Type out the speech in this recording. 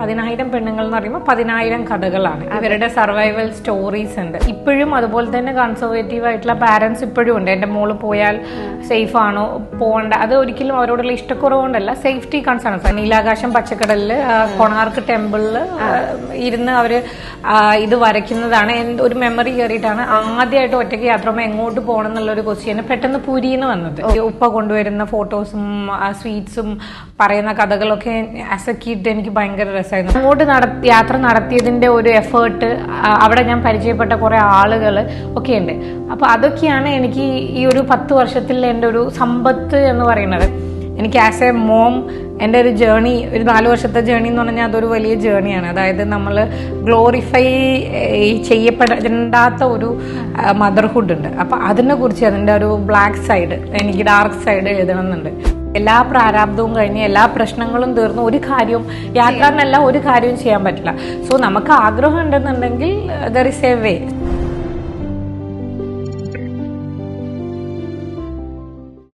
പതിനായിരം പെണ്ണുങ്ങൾ എന്ന് പറയുമ്പോൾ പതിനായിരം കഥകളാണ്. അവരുടെ സർവൈവൽ സ്റ്റോറീസ് ഉണ്ട്. ഇപ്പോഴും അതുപോലെ തന്നെ കൺസർവേറ്റീവ് ആയിട്ടുള്ള പാരൻസ് ഇപ്പോഴും ഉണ്ട്. എന്റെ മോൾ പോയാൽ സേഫ് ആണോ? പോകണ്ട അത് ഒരിക്കലും അവരോടുള്ള ഇഷ്ടക്കുറവുകൊണ്ടല്ല. സേഫ്റ്റി കൺസേൺസ് നീലാകാശം പച്ചക്കടലിൽ കൊണാർക്ക് ടെമ്പിളിൽ ഇരുന്ന് അവർ ഇത് വരയ്ക്കുന്നതാണ്. ഒരു മെമ്മറി കയറിയിട്ടാണ് ആദ്യമായിട്ട് ഒറ്റയ്ക്ക് യാത്ര പോകുമ്പോൾ എങ്ങോട്ട് പോകണം എന്നുള്ള ഒരു ക്വസ്റ്റ്യന് പെട്ടെന്ന് പുരിന്ന് വന്നത്. ഉപ്പ കൊണ്ടുവരുന്ന ഫോട്ടോസും സ്വീറ്റ്സും പറയുന്ന കഥകളൊക്കെ ആസ് എ എനിക്ക് ഭയങ്കര രസമായിരുന്നു. അങ്ങോട്ട് നടത്തി യാത്ര നടത്തിയതിന്റെ ഒരു എഫേർട്ട് അവിടെ ഞാൻ പരിചയപ്പെട്ട കുറേ ആളുകൾ ഒക്കെ ഉണ്ട്. അപ്പോൾ അതൊക്കെയാണ് എനിക്ക് ഈ ഒരു പത്ത് വർഷത്തിൽ എന്റെ ഒരു സമ്പത്ത് എന്ന് പറയുന്നത്. എനിക്ക് ആസ് എ മോം എന്റെ ഒരു ജേണി ഒരു നാല് വർഷത്തെ ജേണി എന്ന് പറഞ്ഞാൽ അതൊരു വലിയ ജേണിയാണ് അതായത് നമ്മൾ ഗ്ലോറിഫൈ ചെയ്യപ്പെടേണ്ടാത്ത ഒരു മദർഹുഡ് ഉണ്ട്. അപ്പോൾ അതിനെ കുറിച്ച് അതിന്റെ ഒരു ബ്ലാക്ക് സൈഡ് എനിക്ക് ഡാർക്ക് സൈഡ് എഴുതണമെന്നുണ്ട്. എല്ലാ പ്രാരാബ്ദവും കഴിഞ്ഞ് എല്ലാ പ്രശ്നങ്ങളും തീർന്ന് ഒരു കാര്യവും യാത്ര എന്നല്ല ഒരു കാര്യവും ചെയ്യാൻ പറ്റില്ല. സോ നമുക്ക് ആഗ്രഹം ഉണ്ടെന്നുണ്ടെങ്കിൽ ദർ ഇസ് എ വേ